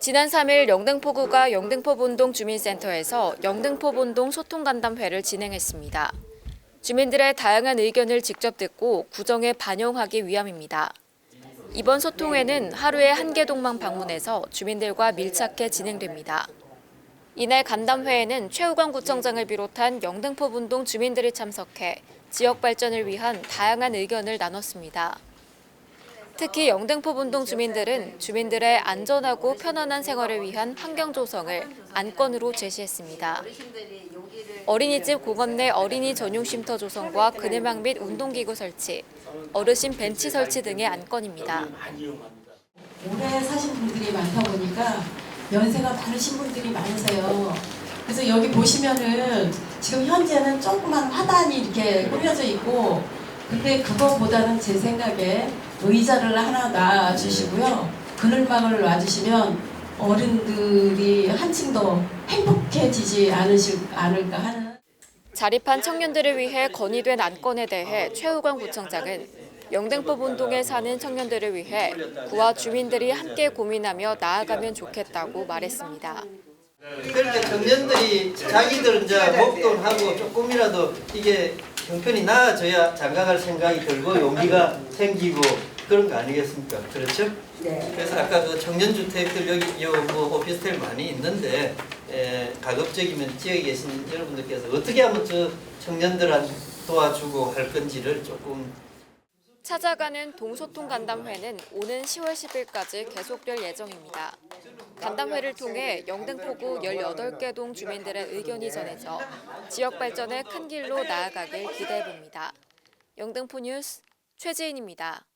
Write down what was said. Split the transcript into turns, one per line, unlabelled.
지난 3일 영등포구가 영등포본동 주민센터에서 영등포본동 소통간담회를 진행했습니다. 주민들의 다양한 의견을 직접 듣고 구정에 반영하기 위함입니다. 이번 소통회는 하루에 한 개 동만 방문해서 주민들과 밀착해 진행됩니다. 이날 간담회에는 최우관 구청장을 비롯한 영등포 분동 주민들이 참석해 지역 발전을 위한 다양한 의견을 나눴습니다. 특히 영등포 분동 주민들은 주민들의 안전하고 편안한 생활을 위한 환경 조성을 안건으로 제시했습니다. 어린이집 공원 내 어린이 전용 쉼터 조성과 그늘막 및 운동기구 설치, 어르신 벤치 설치 등의 안건입니다.
오래 사신 분들이 많다 보니까 연세가 다르신 분들이 많으세요. 그래서 여기 보시면은 지금 현재는 조그만 화단이 이렇게 꾸며져 있고 근데 그거보다는 제 생각에 의자를 하나 놔주시고요. 그늘막을 놔주시면 어른들이 한층 더 행복해지지 않으실, 않을까 하는
자립한 청년들을 위해 건의된 안건에 대해 최우관 구청장은 영등포 본동에 사는 청년들을 위해 구와 주민들이 함께 고민하며 나아가면 좋겠다고 말했습니다.
그렇게 청년들이 자기들 이제 목돈하고 조금이라도 이게 형편이 나아져야 장가갈 생각이 들고 용기가 생기고 그런 거 아니겠습니까? 그렇죠?
네.
그래서 아까 그 청년 주택들 여기 요뭐 오피스텔 많이 있는데 에, 가급적이면 지역에 계신 여러분들께서 어떻게 하면 저 청년들한테 도와주고 할 건지를 조금
찾아가는 동소통 간담회는 오는 10월 10일까지 계속될 예정입니다. 간담회를 통해 영등포구 18개 동 주민들의 의견이 전해져 지역 발전의 큰 길로 나아가길 기대해 봅니다. 영등포 뉴스 최지인입니다.